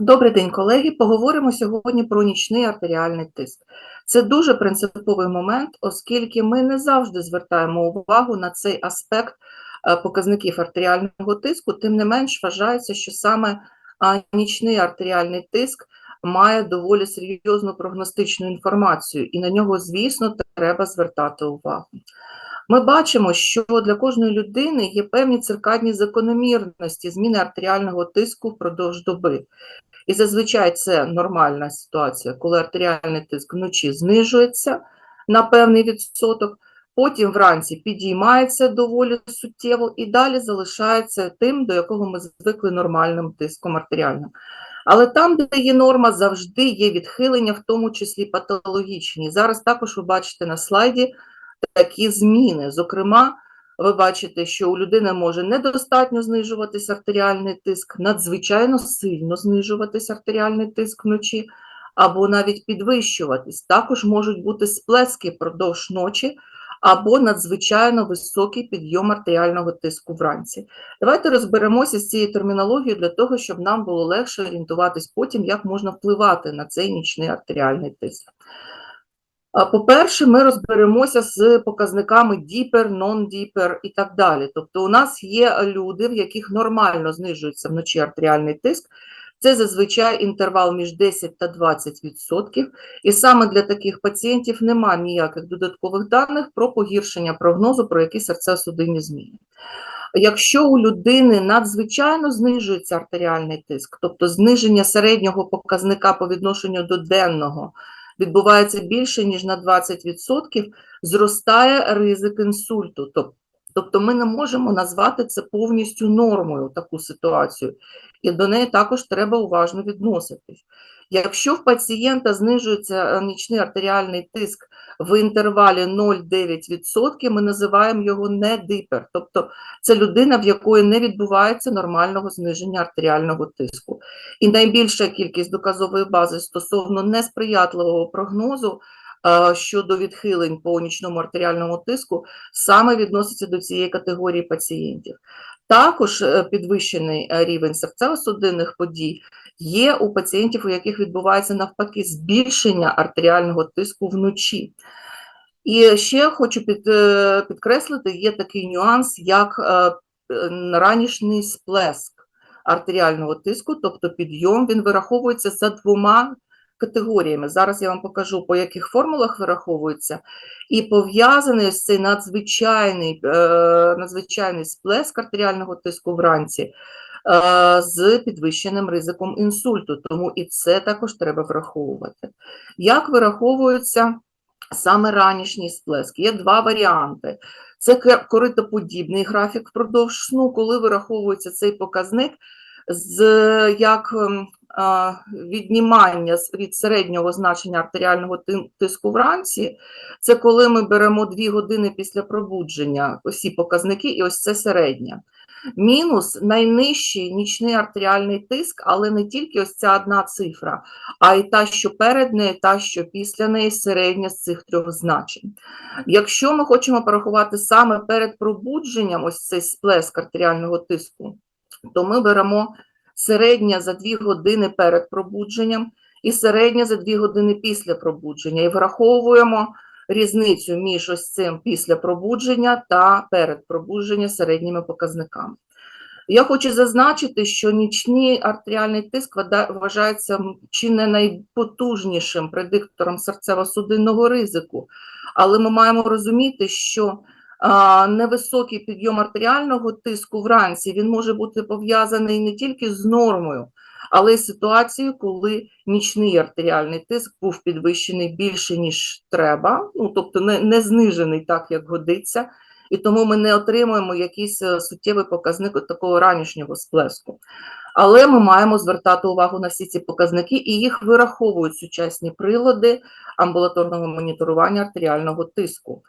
Добрий день, колеги. Поговоримо сьогодні про нічний артеріальний тиск. Це дуже принциповий момент, оскільки ми не завжди звертаємо увагу на цей аспект е, показників артеріального тиску, тим не менш вважається, що саме нічний артеріальний тиск має доволі серйозну прогностичну інформацію, і на нього, звісно, треба звертати увагу. Ми бачимо, що для кожної людини є певні циркадні закономірності зміни артеріального тиску впродовж доби. І зазвичай це нормальна ситуація, коли артеріальний тиск вночі знижується на певний відсоток, потім вранці підіймається доволі суттєво і далі залишається тим, до якого ми звикли нормальним тиском артеріальним. Але там, де є норма, завжди є відхилення, в тому числі патологічні. Зараз також ви бачите на слайді такі зміни. Зокрема, ви бачите, що у людини може недостатньо знижуватись артеріальний тиск, надзвичайно сильно знижуватись артеріальний тиск вночі, або навіть підвищуватись. Також можуть бути сплески впродовж ночі, або надзвичайно високий підйом артеріального тиску вранці. Давайте розберемося з цією термінологією для того, щоб нам було легше орієнтуватись потім, як можна впливати на цей нічний артеріальний тиск. По-перше, ми розберемося з показниками діпер, нон-діпер і так далі. Тобто, у нас є люди, в яких нормально знижується вночі артеріальний тиск. Це зазвичай інтервал між 10 та 20 відсотків. І саме для таких пацієнтів немає ніяких додаткових даних про погіршення прогнозу, про які серцево-судинні зміни. Якщо у людини надзвичайно знижується артеріальний тиск, тобто зниження середнього показника по відношенню до денного, відбувається більше, ніж на 20%, зростає ризик інсульту. Тобто ми не можемо назвати це повністю нормою, таку ситуацію, і до неї також треба уважно відноситись. Якщо в пацієнта знижується е, нічний артеріальний тиск в інтервалі 0,9%, ми називаємо його недипер, тобто це людина, в якої не відбувається нормального зниження артеріального тиску. І найбільша кількість доказової бази стосовно несприятливого прогнозу е, щодо відхилень по нічному артеріальному тиску саме відноситься до цієї категорії пацієнтів. Також е, підвищений рівень серцево-судинних подій є у пацієнтів, у яких відбувається навпаки збільшення артеріального тиску вночі. І ще хочу під, е, підкреслити, є такий нюанс, як е, ранішній сплеск артеріального тиску, тобто підйом, він вираховується за двома категоріями. Зараз я вам покажу, по яких формулах вираховується, і пов'язаний ось цей надзвичайний, е, надзвичайний сплеск артеріального тиску вранці з підвищеним ризиком інсульту, тому і це також треба враховувати. Як вираховуються саме ранішній сплеск? Є два варіанти. Це коритоподібний графік впродовж сну, коли вираховується цей показник з як віднімання від середнього значення артеріального тиску вранці, це коли ми беремо 2 години після пробудження, усі показники, і ось це середня. Мінус найнижчий нічний артеріальний тиск, але не тільки ось ця одна цифра, а й та, що перед нею, та, що після неї середня з цих трьох значень. Якщо ми хочемо порахувати саме перед пробудженням ось цей сплеск артеріального тиску, то ми беремо середня за 2 години перед пробудженням і середня за 2 години після пробудження, і враховуємо різницю між ось цим після пробудження та перед пробудження середніми показниками. Я хочу зазначити, що нічний артеріальний тиск вважається чи не найпотужнішим предиктором серцево-судинного ризику, але ми маємо розуміти, що невисокий підйом артеріального тиску вранці він може бути пов'язаний не тільки з нормою, але й ситуацією, коли нічний артеріальний тиск був підвищений більше, ніж треба, ну тобто не, не знижений так, як годиться, і тому ми не отримуємо якийсь е, суттєвий показник такого ранішнього сплеску. Але ми маємо звертати увагу на всі ці показники, і їх вираховують сучасні прилади амбулаторного моніторування артеріального тиску.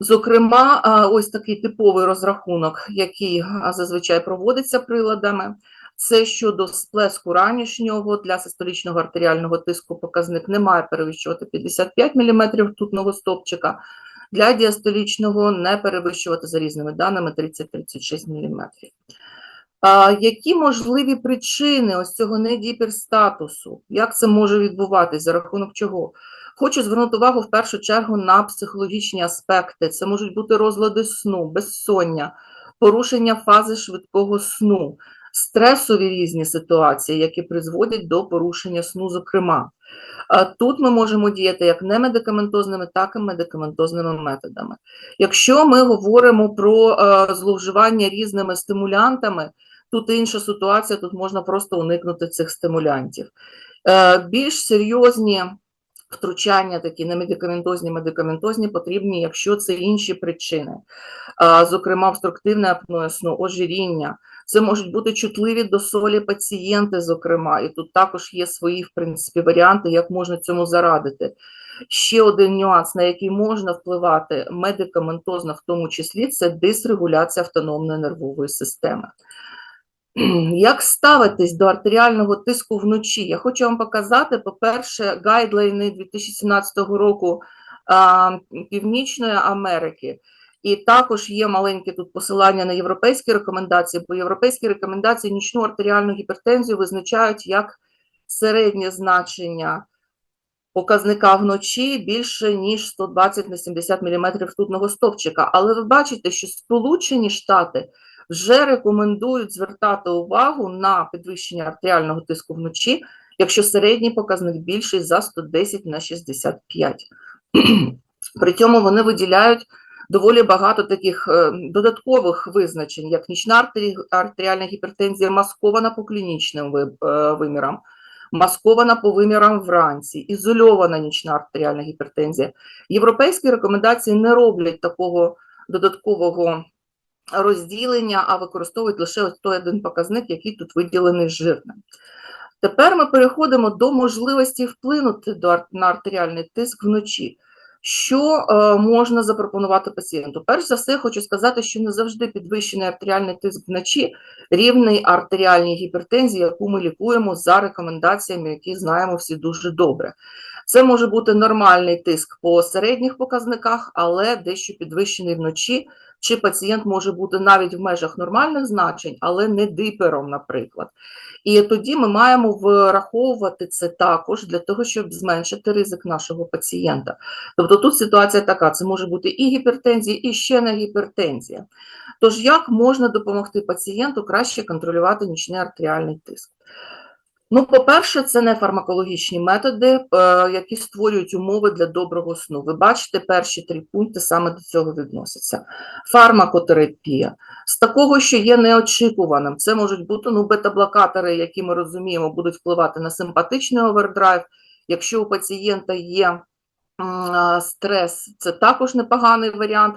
Зокрема, ось такий типовий розрахунок, який зазвичай проводиться приладами. Це щодо сплеску ранішнього для систолічного артеріального тиску показник не має перевищувати 55 мм ртутного стопчика, для діастолічного не перевищувати за різними даними 30-36 мм. А, які можливі причини ось цього недіпірстатусу? Як це може відбуватись? За рахунок чого? Хочу звернути увагу в першу чергу на психологічні аспекти. Це можуть бути розлади сну, безсоння, порушення фази швидкого сну, стресові різні ситуації, які призводять до порушення сну, зокрема. Тут ми можемо діяти як немедикаментозними, так і медикаментозними методами. Якщо ми говоримо про е, зловживання різними стимулянтами, тут інша ситуація, тут можна просто уникнути цих стимулянтів. Е, Більш серйозні втручання, такі немедикаментозні, медикаментозні, потрібні, якщо це інші причини, зокрема, обструктивне апноe сну, ожиріння. Це можуть бути чутливі до солі пацієнти, зокрема, і тут також є свої, в принципі, варіанти, як можна цьому зарадити. Ще один нюанс, на який можна впливати медикаментозно, в тому числі, це дисрегуляція автономної нервової системи. Як ставитись до артеріального тиску вночі? Я хочу вам показати, по-перше, гайдлайни 2017 року Північної Америки. І також є маленьке тут посилання на європейські рекомендації, бо європейські рекомендації нічну артеріальну гіпертензію визначають як середнє значення показника вночі більше, ніж 120 на 70 мм ртутного стовпчика. Але ви бачите, що Сполучені Штати вже рекомендують звертати увагу на підвищення артеріального тиску вночі, якщо середній показник більший за 110 на 65. При цьому вони виділяють доволі багато таких е, додаткових визначень, як нічна артеріальна гіпертензія маскована по клінічним е, вимірам, маскована по вимірам вранці, ізольована нічна артеріальна гіпертензія. Європейські рекомендації не роблять такого додаткового розділення, а використовують лише ось той один показник, який тут виділений жирним. Тепер ми переходимо до можливості вплинути на артеріальний тиск вночі. Що е, можна запропонувати пацієнту? Перш за все, хочу сказати, що не завжди підвищений артеріальний тиск вночі рівний артеріальній гіпертензії, яку ми лікуємо за рекомендаціями, які знаємо всі дуже добре. Це може бути нормальний тиск по середніх показниках, але дещо підвищений вночі, чи пацієнт може бути навіть в межах нормальних значень, але не дипером, наприклад. І тоді ми маємо враховувати це також для того, щоб зменшити ризик нашого пацієнта. Тобто тут ситуація така: це може бути і гіпертензія, і ще не гіпертензія. Тож, як можна допомогти пацієнту краще контролювати нічний артеріальний тиск? Ну, по-перше, це не фармакологічні методи, е, які створюють умови для доброго сну. Ви бачите, перші три пункти саме до цього відносяться. Фармакотерапія. З такого, що є неочікуваним, це можуть бути ну, бета-блокатори, які ми розуміємо, будуть впливати на симпатичний овердрайв. Якщо у пацієнта є стрес, це також непоганий варіант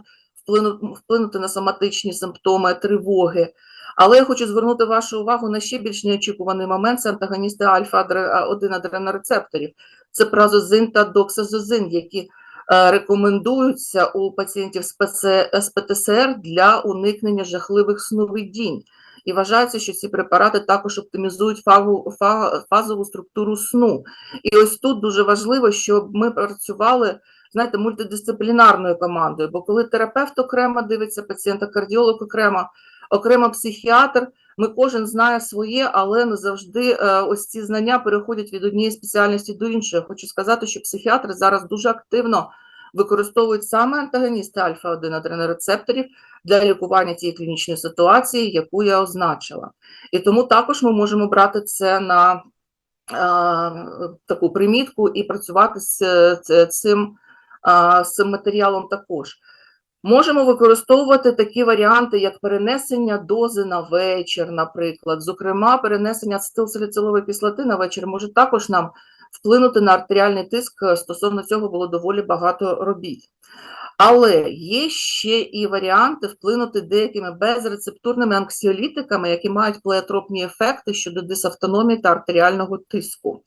вплину- вплинути на соматичні симптоми тривоги. Але я хочу звернути вашу увагу на ще більш неочікуваний момент це антагоністи альфа-1 адренорецепторів. Це празозин та доксазозин, які е, рекомендуються у пацієнтів з ПТСР для уникнення жахливих сновидінь. І вважається, що ці препарати також оптимізують фаву, фа- фазову структуру сну. І ось тут дуже важливо, щоб ми працювали знаєте, мультидисциплінарною командою, бо коли терапевт окремо дивиться пацієнта, кардіолог окремо, окремо психіатр, ми кожен знає своє, але не завжди е, ось ці знання переходять від однієї спеціальності до іншої. Хочу сказати, що психіатри зараз дуже активно використовують саме антагоністи альфа-1 адренорецепторів для лікування тієї клінічної ситуації, яку я означила. І тому також ми можемо брати це на е, таку примітку і працювати з е, цим, е, з цим матеріалом також. Можемо використовувати такі варіанти, як перенесення дози на вечір, наприклад. Зокрема, перенесення ацетилсаліцилової кислоти на вечір може також нам вплинути на артеріальний тиск. Стосовно цього було доволі багато робіт. Але є ще і варіанти вплинути деякими безрецептурними анксіолітиками, які мають плеотропні ефекти щодо дисавтономії та артеріального тиску.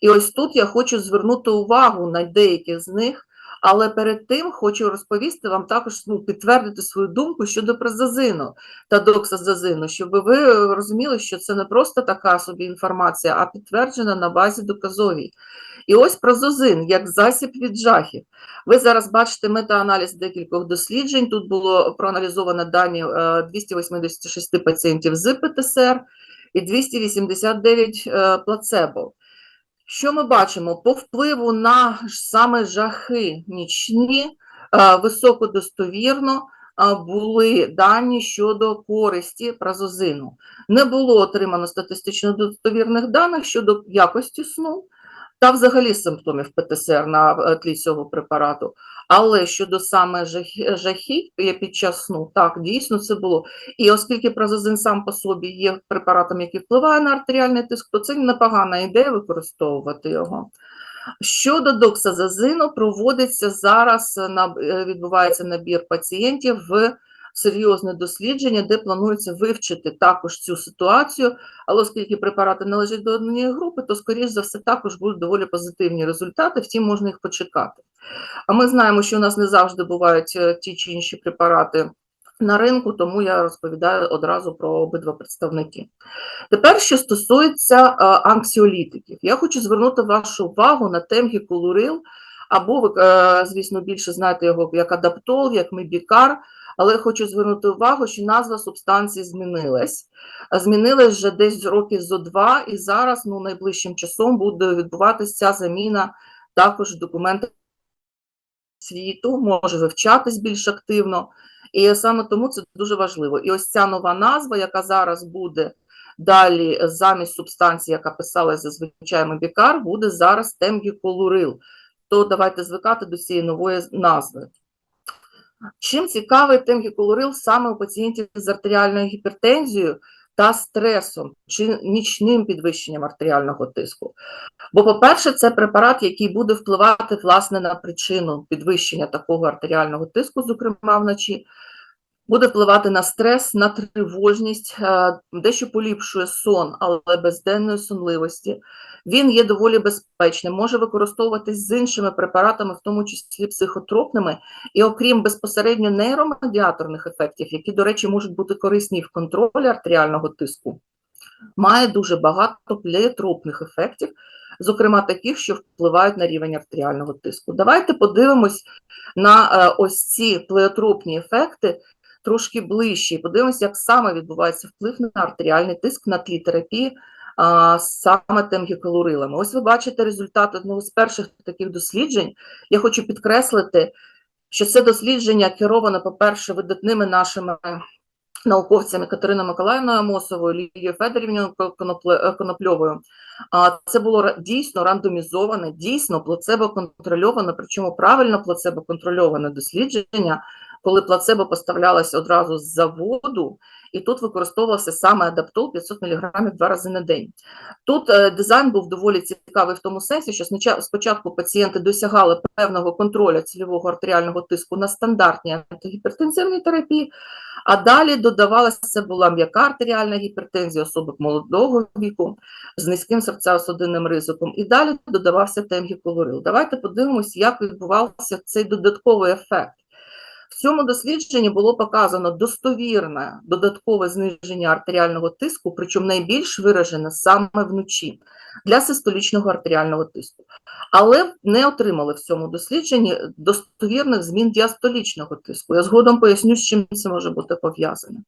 І ось тут я хочу звернути увагу на деякі з них, але перед тим хочу розповісти вам також ну, підтвердити свою думку щодо презазину та доксазазину, щоб ви розуміли, що це не просто така собі інформація, а підтверджена на базі доказовій. І ось прозозин як засіб від жахів. Ви зараз бачите метааналіз декількох досліджень. Тут було проаналізовано дані е, 286 пацієнтів з ПТСР і 289 е, плацебо. Що ми бачимо? По впливу на саме жахи нічні, е, високодостовірно е, були дані щодо користі празозину. Не було отримано статистично достовірних даних щодо якості сну та взагалі симптомів ПТСР на е, тлі цього препарату. Але щодо саме жах- жахіть під час сну, так, дійсно це було. І оскільки празозин сам по собі є препаратом, який впливає на артеріальний тиск, то це непогана ідея використовувати його. Щодо доксазазину, проводиться зараз е, е, відбувається набір пацієнтів в серйозне дослідження, де планується вивчити також цю ситуацію. Але оскільки препарати належать до однієї групи, то, скоріш за все, також будуть доволі позитивні результати, втім, можна їх почекати. А ми знаємо, що у нас не завжди бувають е, ті чи інші препарати на ринку, тому я розповідаю одразу про обидва представники. Тепер, що стосується е, анксіолітиків, я хочу звернути вашу увагу на темгікулурил, або ви, е, звісно, більше знаєте його як адаптол, як мебікар, але хочу звернути увагу, що назва субстанції змінилась. Змінилась вже десь років зо два, і зараз ну, найближчим часом буде відбуватися заміна також в документах світу, може вивчатись більш активно. І саме тому це дуже важливо. І ось ця нова назва, яка зараз буде далі замість субстанції, яка писалася зазвичай мебікар, буде зараз темгіколурил. То давайте звикати до цієї нової назви. Чим цікавий темгіколурил саме у пацієнтів з артеріальною гіпертензією та стресом чи нічним підвищенням артеріального тиску? Бо, по-перше, це препарат, який буде впливати власне на причину підвищення такого артеріального тиску, зокрема вночі, буде впливати на стрес, на тривожність, е, дещо поліпшує сон, але без денної сонливості. Він є доволі безпечним, може використовуватись з іншими препаратами, в тому числі психотропними, і окрім безпосередньо нейромедіаторних ефектів, які, до речі, можуть бути корисні в контролі артеріального тиску, має дуже багато плеєтропних ефектів, зокрема таких, що впливають на рівень артеріального тиску. Давайте подивимось на е, ось ці плеотропні ефекти трошки ближче і подивимося, як саме відбувається вплив на артеріальний тиск на тлі терапії а, саме темгікалурилами. Ось ви бачите результат одного з перших таких досліджень. Я хочу підкреслити, що це дослідження керовано, по-перше, видатними нашими науковцями Катериною Миколаївною Амосовою, Лілією Федорівною Конопльовою. Це було дійсно рандомізоване, дійсно плацебо-контрольоване, причому правильно плацебо-контрольоване дослідження, коли плацебо поставлялося одразу з заводу, і тут використовувався саме адаптол 500 мг два рази на день. Тут е, дизайн був доволі цікавий в тому сенсі, що спочатку пацієнти досягали певного контролю цільового артеріального тиску на стандартній антигіпертензивній терапії, а далі додавалася була м'яка артеріальна гіпертензія особи молодого віку з низьким серцево-судинним ризиком, і далі додавався темгіколорил. Давайте подивимось, як відбувався цей додатковий ефект. В цьому дослідженні було показано достовірне додаткове зниження артеріального тиску, причому найбільш виражене саме вночі для систолічного артеріального тиску. Але не отримали в цьому дослідженні достовірних змін діастолічного тиску. Я згодом поясню, з чим це може бути пов'язане.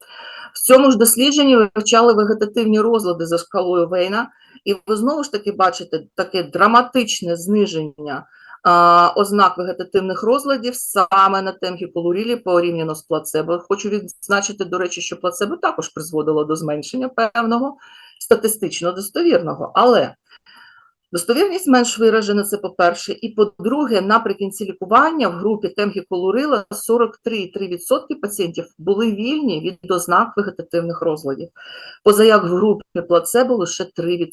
В цьому ж дослідженні вивчали вегетативні розлади за шкалою Вейна, і ви знову ж таки бачите таке драматичне зниження ознак вегетативних розладів саме на темгіколурілі порівняно з плацебо. Хочу відзначити, до речі, що плацебо також призводило до зменшення певного статистично достовірного, але достовірність менш виражена, це по-перше, і по-друге, наприкінці лікування в групі темгіколурила 43,3% пацієнтів були вільні від ознак вегетативних розладів, позаяк в групі плацебо лише 3%.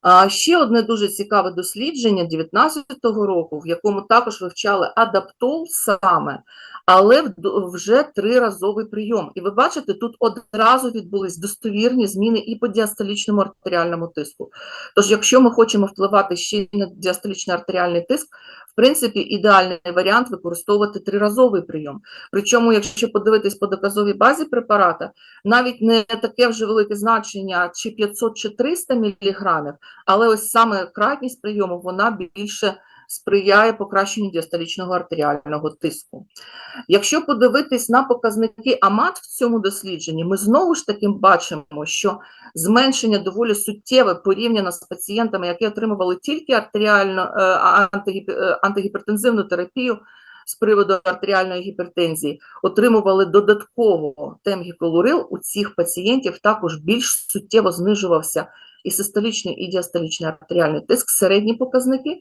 А ще одне дуже цікаве дослідження 19-го року, в якому також вивчали адаптол саме, але вже триразовий прийом. І ви бачите, тут одразу відбулись достовірні зміни і по діастолічному артеріальному тиску. Тож, якщо ми хочемо впливати ще на діастолічний артеріальний тиск, в принципі, ідеальний варіант використовувати триразовий прийом. Причому, якщо подивитись по доказовій базі препарата, навіть не таке вже велике значення, чи 500 чи 300 міліграмів, але ось саме кратність прийому вона більше сприяє покращенню діастолічного артеріального тиску. Якщо подивитись на показники АМАТ в цьому дослідженні, ми знову ж таки бачимо, що зменшення доволі суттєве порівняно з пацієнтами, які отримували тільки артеріально е, е, антигіпертензивну терапію з приводу артеріальної гіпертензії, отримували додатково темгіколурил, у цих пацієнтів також більш суттєво знижувався і систолічний, і діастолічний артеріальний тиск, середні показники.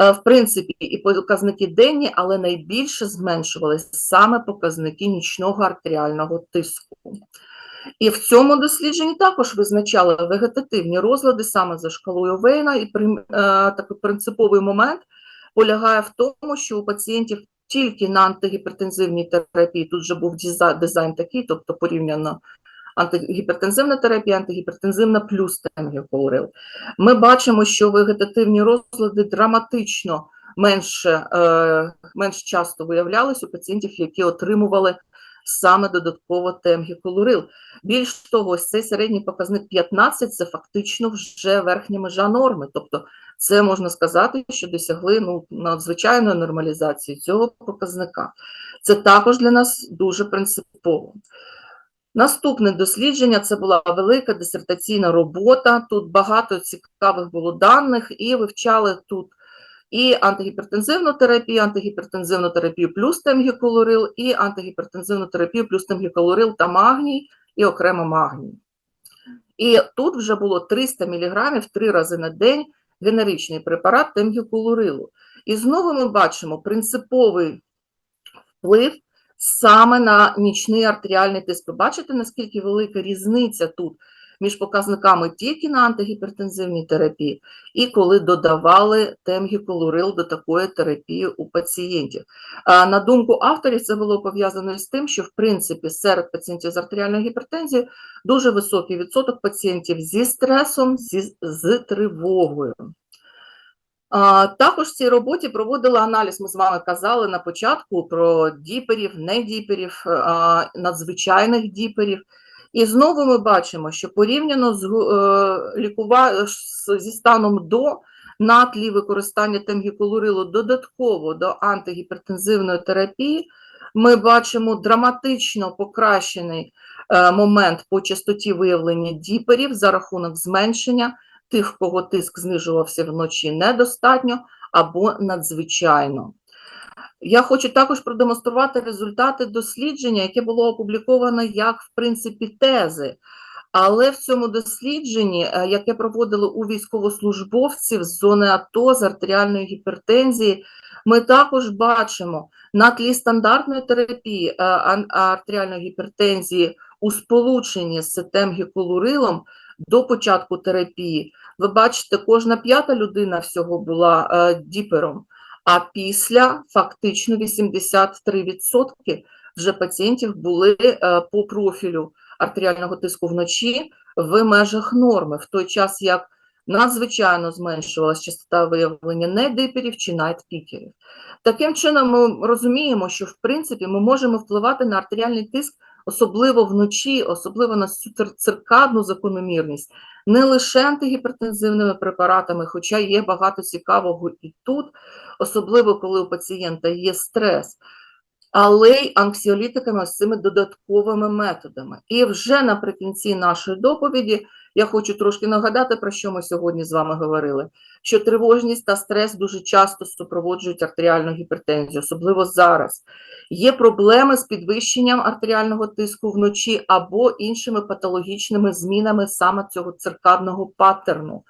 Е, В принципі, і показники денні, але найбільше зменшувалися саме показники нічного артеріального тиску. І в цьому дослідженні також визначали вегетативні розлади саме за шкалою Вейна, і е, такий принциповий момент полягає в тому, що у пацієнтів тільки на антигіпертензивній терапії, тут же був дизайн такий, тобто порівняно антигіпертензивна терапія, антигіпертензивна плюс темгіколорил. Ми бачимо, що вегетативні розлади драматично менше, е, менш часто виявлялись у пацієнтів, які отримували саме додатково темгіколорил. Більш того, цей середній показник 15 – це фактично вже верхня межа норми, тобто це можна сказати, що досягли ну, надзвичайної нормалізації цього показника. Це також для нас дуже принципово. Наступне дослідження це була велика дисертаційна робота. Тут багато цікавих було даних, і вивчали тут і антигіпертензивну терапію, антигіпертензивну терапію плюс темгіколорил, і антигіпертензивну терапію плюс темгіколорил та магній, і окремо магній. І тут вже було 300 мг три рази на день генеричний препарат темгіколорилу. І знову ми бачимо принциповий вплив саме на нічний артеріальний тиск. Ви бачите, наскільки велика різниця тут між показниками тільки на антигіпертензивній терапії і коли додавали темгіколорил до такої терапії у пацієнтів. На думку авторів, це було пов'язано з тим, що в принципі серед пацієнтів з артеріальною гіпертензією дуже високий відсоток пацієнтів зі стресом, зі, з тривогою. Також в цій роботі проводила аналіз, ми з вами казали на початку про діперів, недіперів, надзвичайних діперів. І знову ми бачимо, що порівняно з е, лікува... зі станом до на тлі використання темгіколорилу додатково до антигіпертензивної терапії, ми бачимо драматично покращений е, момент по частоті виявлення діперів за рахунок зменшення тих, кого тиск знижувався вночі недостатньо або надзвичайно. Я хочу також продемонструвати результати дослідження, яке було опубліковано як, в принципі, тези. Але в цьому дослідженні, е, яке проводили у військовослужбовців з зони АТО з артеріальної гіпертензії, ми також бачимо на тлі стандартної терапії е, артеріальної гіпертензії у сполученні з темгіколурилом до початку терапії. Ви бачите, кожна п'ята людина всього була е, діпером, а після фактично 83% вже пацієнтів були е, по профілю артеріального тиску вночі в межах норми, в той час як надзвичайно зменшувалася частота виявлення недиперів чи найтпікерів. Таким чином, ми розуміємо, що в принципі ми можемо впливати на артеріальний тиск, особливо вночі, особливо на цю циркадну закономірність, не лише антигіпертензивними препаратами, хоча є багато цікавого і тут, особливо коли у пацієнта є стрес, але й анксіолітиками з цими додатковими методами. І вже наприкінці нашої доповіді я хочу трошки нагадати, про що ми сьогодні з вами говорили, що тривожність та стрес дуже часто супроводжують артеріальну гіпертензію, особливо зараз. Є проблеми з підвищенням артеріального тиску вночі або іншими патологічними змінами саме цього циркадного паттерну.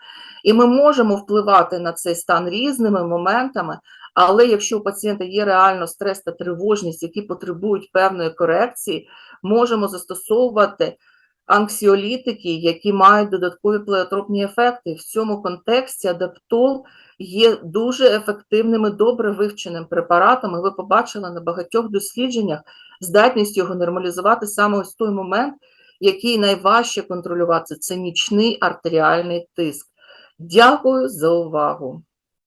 І ми можемо впливати на цей стан різними моментами, але якщо у пацієнта є реально стрес та тривожність, які потребують певної корекції, можемо застосовувати анксіолітики, які мають додаткові плеотропні ефекти. В цьому контексті адаптол є дуже ефективним і добре вивченим препаратом. І ви побачили на багатьох дослідженнях здатність його нормалізувати саме ось той момент, який найважче контролювати це нічний артеріальний тиск. Дякую за увагу.